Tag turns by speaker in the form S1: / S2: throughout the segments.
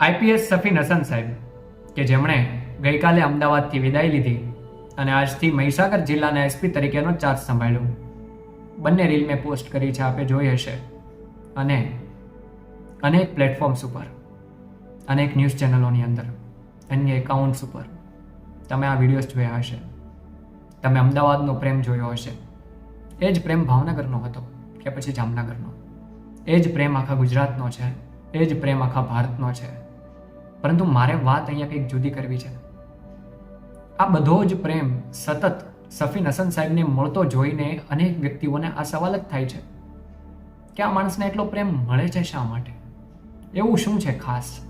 S1: IPS Safin Hasan સાહેબ, કે જેમણે ગઈકાલે અમદાવાદથી વિદાય લીધી અને આજથી મહીસાગર જિલ્લાના એસપી તરીકેનો ચાર્જ સંભાળ્યો. બંને રીલ પોસ્ટ કરી છે, આપે જોઈ હશે. અને અનેક પ્લેટફોર્મ્સ ઉપર, અનેક ન્યૂઝ ચેનલોની અંદર, અન્ય એકાઉન્ટ્સ ઉપર તમે આ વિડીયોઝ જોયા હશે. તમે અમદાવાદનો પ્રેમ જોયો હશે. એ જ પ્રેમ ભાવનગરનો હતો કે પછી જામનગરનો. એ જ પ્રેમ આખા ગુજરાતનો છે. એ જ પ્રેમ આખા ભારતનો છે. પરંતુ મારે વાત અહીંયા કંઈક જુદી કરવી છે. આ બધો જ પ્રેમ સતત સફીન હસન સાહેબને મળતો જોઈને અનેક વ્યક્તિઓને આ સવાલ જ થાય છે કે આ માણસને એટલો પ્રેમ મળે છે શા માટે? એવું શું છે ખાસ?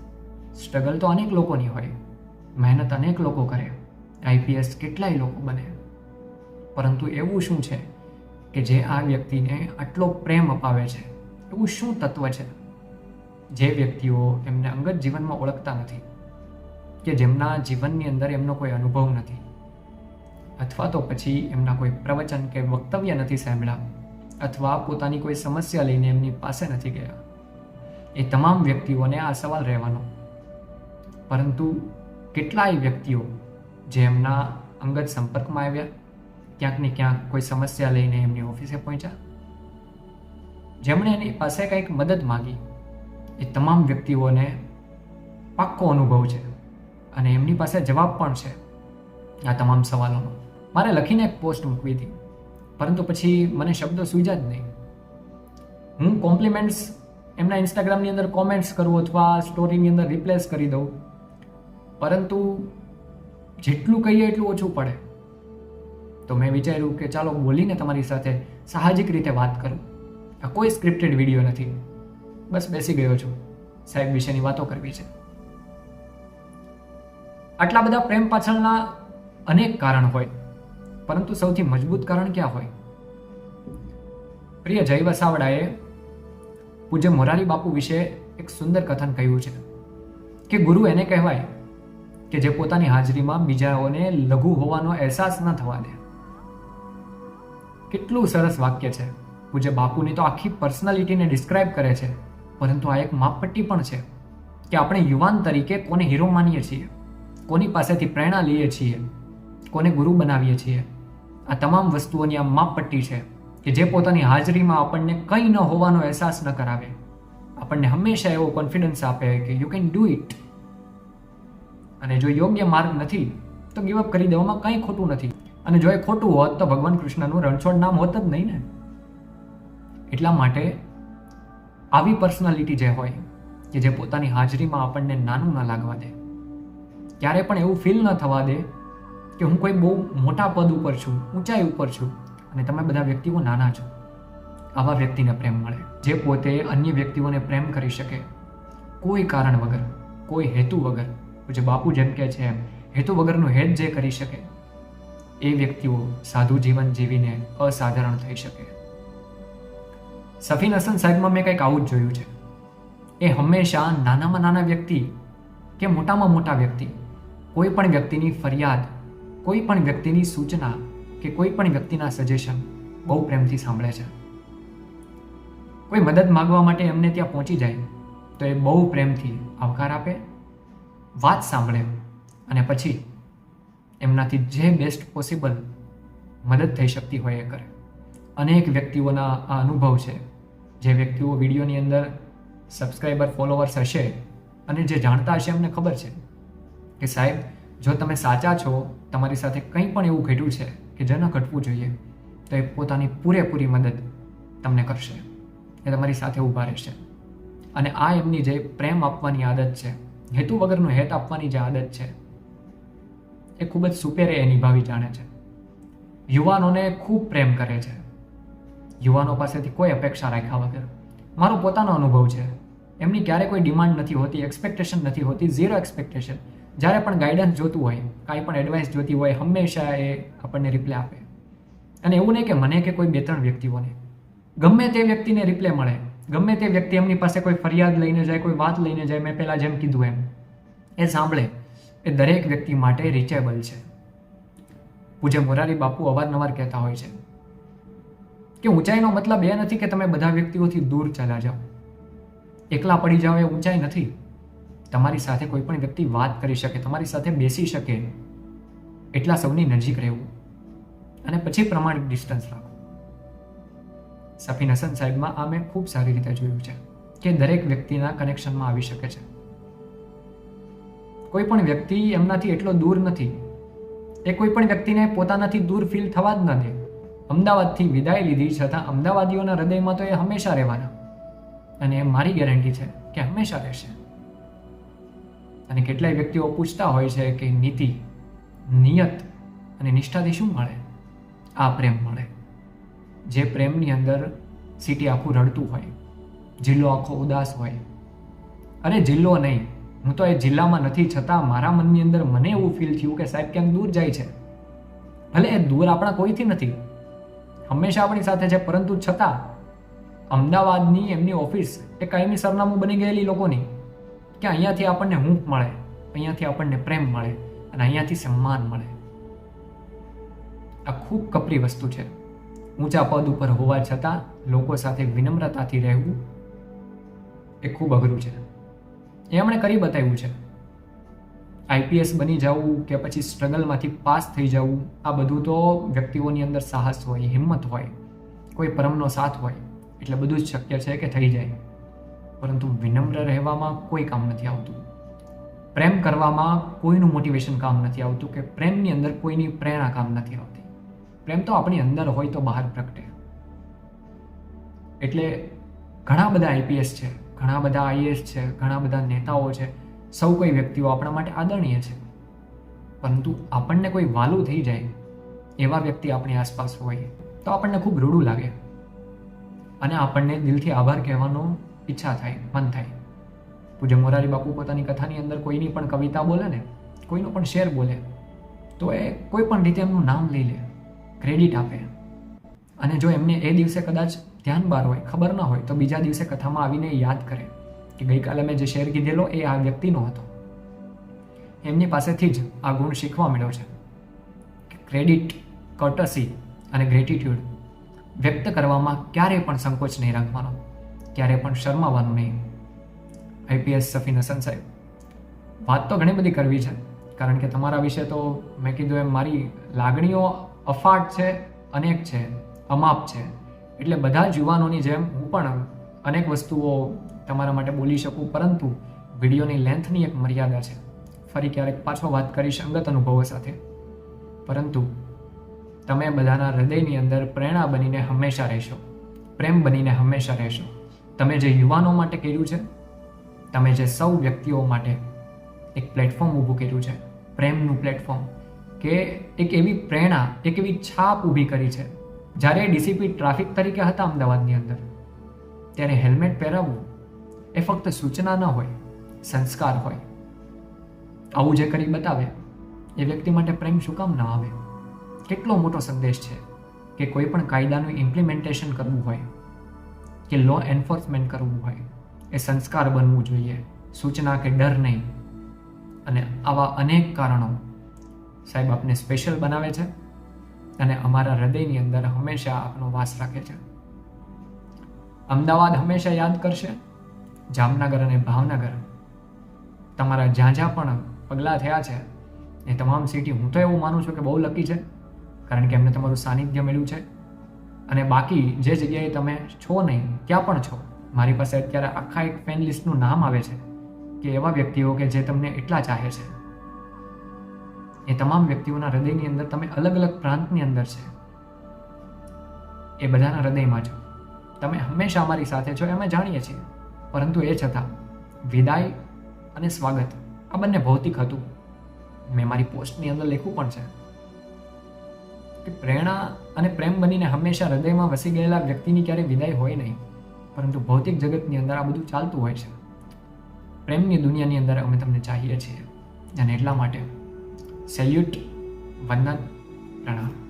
S1: સ્ટ્રગલ તો અનેક લોકોની હોય. મહેનત અનેક લોકો કરે. આઈપીએસ કેટલાય લોકો બને. પરંતુ એવું શું છે કે જે આ વ્યક્તિને આટલો પ્રેમ અપાવે છે? એવું શું તત્વ છે? જે વ્યક્તિઓ એમને અંગત જીવનમાં ઓળખતા નથી કે જેમના જીવનની અંદર એમનો કોઈ અનુભવ નથી અથવા તો પછી એમના કોઈ પ્રવચન કે વક્તવ્ય નથી સાંભળ્યા અથવા પોતાની કોઈ સમસ્યા લઈને એમની પાસે નથી ગયા. એ તમામ વ્યક્તિઓને આ સવાલ રહેવાનો. પરંતુ કેટલાય વ્યક્તિઓ જે એમના અંગત સંપર્કમાં આવ્યા, ક્યાંક ને ક્યાંક કોઈ સમસ્યા લઈને એમની ઓફિસે પહોંચ્યા? જેમણે એની પાસે કંઈક મદદ માગી એ તમામ વ્યક્તિઓને પાક્કો અનુભવ છે અને એમની પાસે જવાબ પણ છે આ તમામ સવાલોનો. મારે લખીને એક પોસ્ટ મૂકવી હતી, પરંતુ પછી મને શબ્દો સૂઝ્યા જ નહીં. હું કોમ્પ્લિમેન્ટ્સ એમના ઇન્સ્ટાગ્રામની અંદર કોમેન્ટ્સ કરું અથવા સ્ટોરીની અંદર રિપ્લેસ કરી દઉં, પરંતુ જેટલું કહીએ એટલું ઓછું પડે. તો મેં વિચાર્યું કે ચાલો બોલીને તમારી સાથે સાહજિક રીતે વાત કરું. આ કોઈ સ્ક્રિપ્ટેડ વીડિયો નથી. બસ બેસી ગયો છું. સાહેબ વિશેની વાતો કરવી છે. આટલા બધા પ્રેમ પાછળના અનેક કારણ હોય, પરંતુ સૌથી મજબૂત કારણ ક્યાં હોય? પ્રિય જય વસાવડાએ પૂજ્ય મોરારી બાપુ વિશે એક સુંદર કથન કહ્યું છે કે ગુરુ એને કહેવાય કે જે પોતાની હાજરીમાં બીજાઓને લઘુ હોવાનો અહેસાસ ન થવા દે. કેટલું સરસ વાક્ય છે. પૂજ્ય બાપુની તો આખી પર્સનાલિટીને ડિસ્ક્રાઇબ કરે છે. પરંતુ આ એક માપપટ્ટી પણ છે કે આપણે યુવાન તરીકે કોને હીરો માનીએ છીએ, કોની પાસેથી પ્રેરણા લઈએ છીએ, કોને ગુરુ બનાવીએ છીએ. આ તમામ વસ્તુઓની આ માપપટ્ટી છે કે જે પોતાની હાજરીમાં આપણને કંઈ ન હોવાનો અહેસાસ ન કરાવે. આપણને હંમેશા એવો કોન્ફિડન્સ આપે કે યુ કેન ડુ ઇટ અને જો યોગ્ય માર્ગ નથી, તો ગીવઅપ કરી દેવામાં કંઈ ખોટું નથી. અને જો એ ખોટું હોત, તો ભગવાન કૃષ્ણનું રણછોડ નામ હોત જ નહીં ને. એટલા માટે આવી પર્સનાલિટી જે હોય, કે જે પોતાની હાજરીમાં આપણને નાનું ન લાગવા દે. ક્યારે પણ એવું ફીલ ન થવા દે કે હું કોઈ બહુ મોટા પદ ઉપર છું, ઊંચાઈ ઉપર છું, અને તમે બધા વ્યક્તિઓ નાના છો. આવા વ્યક્તિને પ્રેમ મળે. જે પોતે અન્ય વ્યક્તિઓને પ્રેમ કરી શકે. કોઈ કારણ વગર, કોઈ હેતુ વગર, જે બાપુ જેમ કે છે એમ, હેતુ વગરનું હેત જે કરી શકે, એ વ્યક્તિઓ સાધુ જીવન જીવીને અસાધારણ થઈ શકે. સફીન હસન સાહેબમાં મેં કંઈક આવું જ જોયું છે. એ હંમેશા નાનામાં નાના વ્યક્તિ કે મોટામાં મોટા વ્યક્તિ, કોઈ પણ વ્યક્તિની ફરિયાદ, કોઈ પણ વ્યક્તિની સૂચના કે કોઈ પણ વ્યક્તિના સજેશન બહુ પ્રેમથી સાંભળે છે. કોઈ મદદ માગવા માટે એમને ત્યાં પહોંચી જાય તો એ બહુ પ્રેમથી આવકાર આપે, વાત સાંભળે અને પછી એમનાથી જે બેસ્ટ પોસિબલ મદદ થઈ શકતી હોય એ કરે. અનેક વ્યક્તિઓના આ અનુભવ છે. જે વ્યક્તિઓ વિડીયોની અંદર સબસ્ક્રાઈબર ફોલોવર્સ હશે અને જે જાણતા હશે એમને ખબર છે. કે સાહેબ, જો તમે સાચા છો, તમારી સાથે કંઈ પણ એવું ઘટ્યું છે કે જે ઘટવું જોઈએ, તો એ પોતાની પૂરેપૂરી મદદ તમને કરશે. એ તમારી સાથે ઊભા રહેશે. અને આ એમની જે પ્રેમ આપવાની આદત છે, હેતુ વગરનું હેત આપવાની જે આદત છે, એ ખૂબ જ સુપેરે એ નિભાવી જાણે છે. યુવાનોને ખૂબ પ્રેમ કરે છે. યુવાનો પાસેથી કોઈ અપેક્ષા રાખ્યા વગર મારો પોતાનો અનુભવ છે. એમની ક્યારે કોઈ ડિમાન્ડ નથી હોતી, એક્સપેક્ટેશન નથી હોતી, ઝીરો એક્સપેક્ટેશન. જ્યારે પણ ગાઈડન્સ જોતું હોય, કાંઈ પણ એડવાઇસ જોતી હોય, હંમેશા એ આપણને રિપ્લે આપે. અને એવું નહીં કે મને કે કોઈ બે ત્રણ વ્યક્તિઓને. ગમે તે વ્યક્તિને રિપ્લે મળે. ગમે તે વ્યક્તિ એમની પાસે કોઈ ફરિયાદ લઈને જાય, કોઈ વાત લઈને જાય, મેં પહેલાં જેમ કીધું એમ. એ સાંભળે. એ દરેક વ્યક્તિ માટે રીચેબલ છે. પૂજ્ય મોરારી બાપુ અવારનવાર કહેતા હોય છે કે ઊંચાઈનો મતલબ એ નથી કે તમે બધા વ્યક્તિઓથી દૂર ચાલ્યા જાઓ. એકલા પડી જાઓ એ ઊંચાઈ નથી. તમારી સાથે કોઈ પણ વ્યક્તિ વાત કરી શકે, તમારી સાથે બેસી શકે, એટલા સૌની નજીક રહેવું. અને પછી પ્રમાણિક ડિસ્ટન્સ રાખવું. સફીન હસન સાહેબમાં આ મેં ખૂબ સારી રીતે જોયું છે કે દરેક વ્યક્તિના કનેક્શનમાં આવી શકે છે. કોઈ પણ વ્યક્તિ એમનાથી એટલો દૂર નથી. એ કોઈ પણ વ્યક્તિને પોતાનાથી દૂર ફીલ થવા જ ન દે. અમદાવાદથી વિદાય લીધી છતાં અમદાવાદીઓના હૃદયમાં તો એ હંમેશા રહેવાના. અને એ મારી ગેરંટી છે કે હંમેશા રહેશે. અને કેટલાય વ્યક્તિઓ પૂછતા હોય છે કે નીતિ, નિયત અને નિષ્ઠાથી શું મળે? આ પ્રેમ મળે. જે પ્રેમની અંદર સિટી આખું રડતું હોય, જિલ્લો આખો ઉદાસ હોય. અરે જિલ્લો નહીં, હું તો એ જિલ્લામાં નથી છતાં મારા મનની અંદર મને એવું ફીલ થયું કે સાહેબ ક્યાંક દૂર જાય છે? ભલે એ દૂર આપણા કોઈથી નથી હંમેશા આપણી સાથે છે, પરંતુ છતાં અમદાવાદની એમની ઓફિસ એ કાયમી સરનામું બની ગયેલી લોકોની, કે અહીંયાથી આપણને હૂંફ મળે, અહીંયાથી આપણને પ્રેમ મળે અને અહીંયાથી સન્માન મળે. આ ખૂબ કપરી વસ્તુ છે. ઊંચા પદ ઉપર હોવા છતાં લોકો સાથે વિનમ્રતાથી રહેવું એ ખૂબ અઘરું છે. એમણે કરી બતાવ્યું છે. આઈપીએસ બની જવું કે પછી સ્ટ્રગલમાંથી પાસ થઈ જવું આ બધું તો વ્યક્તિઓની અંદર સાહસ હોય, હિંમત હોય, કોઈ પરમનો સાથ હોય, એટલે બધું જ શક્ય છે કે થઈ જાય. પરંતુ વિનમ્ર રહેવામાં કોઈ કામ નથી આવતું. પ્રેમ કરવામાં કોઈનું મોટિવેશન કામ નથી આવતું કે પ્રેમની અંદર કોઈની પ્રેરણા કામ નથી આવતી. પ્રેમ તો આપણી અંદર હોય તો બહાર પ્રગટે. એટલે ઘણા બધા આઈપીએસ છે, ઘણા બધા આઈએસ છે, ઘણા બધા નેતાઓ છે સૌ કોઈ વ્યક્તિઓ આપણા માટે આદરણીય છે. પરંતુ આપણને કોઈ વાલું થઈ જાય એવા વ્યક્તિ આપણી આસપાસ હોય તો આપણને ખૂબ રૂડું લાગે. અને આપણને દિલથી આભાર કહેવાનો ઈચ્છા થાય, મન થાય. પૂજ્ય મોરારી બાપુ પોતાની કથાની અંદર કોઈની પણ કવિતા બોલે ને, કોઈનો પણ શેર બોલે, તો એ કોઈ પણ રીતે એમનું નામ લઈ લે, ક્રેડિટ આપે. અને જો એમને એ દિવસે કદાચ ધ્યાન બહાર હોય, ખબર ના હોય, તો બીજા દિવસે કથામાં આવીને યાદ કરે. કે ગઈકાલે મેં જે શેર કીધેલો એ આ વ્યક્તિનો હતો. એમની પાસેથી જ આ ગુણ શીખવા મળ્યો છે. ક્રેડિટ કટસી અને ગ્રેટિટ્યુડ વ્યક્ત કરવામાં ક્યારેય પણ સંકોચ નહીં રાખવાનો, ક્યારે પણ શરમાવાનું નહીં. આઈપીએસ સફીન હસન સાહેબ, વાત તો ઘણી બધી કરવી છે, કારણ કે તમારા વિશે તો મેં કીધું એમ મારી લાગણીઓ અફાટ છે, અનેક છે, અમાપ છે. એટલે બધા જ યુવાનોની જેમ હું પણ અનેક વસ્તુઓ તમારા માટે બોલી શકું, પરંતુ વિડીયોની લેન્થની એક મર્યાદા છે. ફરી ક્યારેક પાછો વાત કરીશ અંગત અનુભવો સાથે. પરંતુ તમે બધાના હૃદયની અંદર પ્રેરણા બનીને હંમેશા રહેશો. પ્રેમ બનીને હંમેશા રહેશો. તમે જે યુવાનો માટે કર્યું છે, તમે જે સૌ વ્યક્તિઓ માટે એક પ્લેટફોર્મ ઊભું કર્યું છે, પ્રેમનું પ્લેટફોર્મ, કે એક એવી પ્રેરણા, એક એવી છાપ ઊભી કરી છે. જ્યારે ડીસીપી ટ્રાફિક તરીકે હતા અમદાવાદની અંદર, ત્યારે હેલ્મેટ પહેરાવવું એ ફક્ત સૂચના ન હોય, સંસ્કાર હોય. આવું જે કરી બતાવે, એ વ્યક્તિ માટે પ્રેમ શું કામ ન આવે? કેટલો મોટો સંદેશ છે કે કોઈ પણ કાયદાનું ઇમ્પ્લિમેન્ટેશન કરવું હોય, કે લો એન્ફોર્સમેન્ટ કરવું હોય, એ સંસ્કાર બનવું જોઈએ, સૂચના કે ડર નહીં. અને આવા અનેક કારણો સાહેબ આપને સ્પેશિયલ બનાવે છે અને અમારા હૃદયની અંદર હંમેશા આપનો વાસ રાખે છે. અમદાવાદ હંમેશા યાદ કરશે જામનગર અને ભાવનગર. તમારા જ્યાં જ્યાં પણ પગલાં થયા છે. એ તમામ સિટી હું તો એવું માનું છું કે બહુ લકી છે, કારણ કે એમને તમારું સાનિધ્ય મળ્યું છે. અને બાકી જે જગ્યાએ તમે છો નહીં, ત્યાં પણ છો. મારી પાસે અત્યારે આખા એક ફેન લિસ્ટનું નામ આવે છે, કે એવા વ્યક્તિઓ કે જે તમને એટલા ચાહે છે. એ તમામ વ્યક્તિઓના હૃદયની અંદર તમે અલગ અલગ પ્રાંતની અંદર છે. એ બધાના હૃદયમાં છો. તમે હંમેશા અમારી સાથે છો, એ અમે જાણીએ છીએ. પરંતુ એ છતાં વિદાય અને સ્વાગત આ બંને ભૌતિક હતું. મેં મારી પોસ્ટની અંદર લખ્યું પણ છે કે પ્રેરણા અને પ્રેમ બનીને હંમેશા હૃદયમાં વસી ગયેલા વ્યક્તિની ક્યારેય વિદાય હોય નહીં, પરંતુ ભૌતિક જગતની અંદર આ બધું ચાલતું હોય છે. પ્રેમની દુનિયાની અંદર અમે તમને ચાહીએ છીએ. અને એટલા માટે સેલ્યુટ, વંદન, પ્રણામ.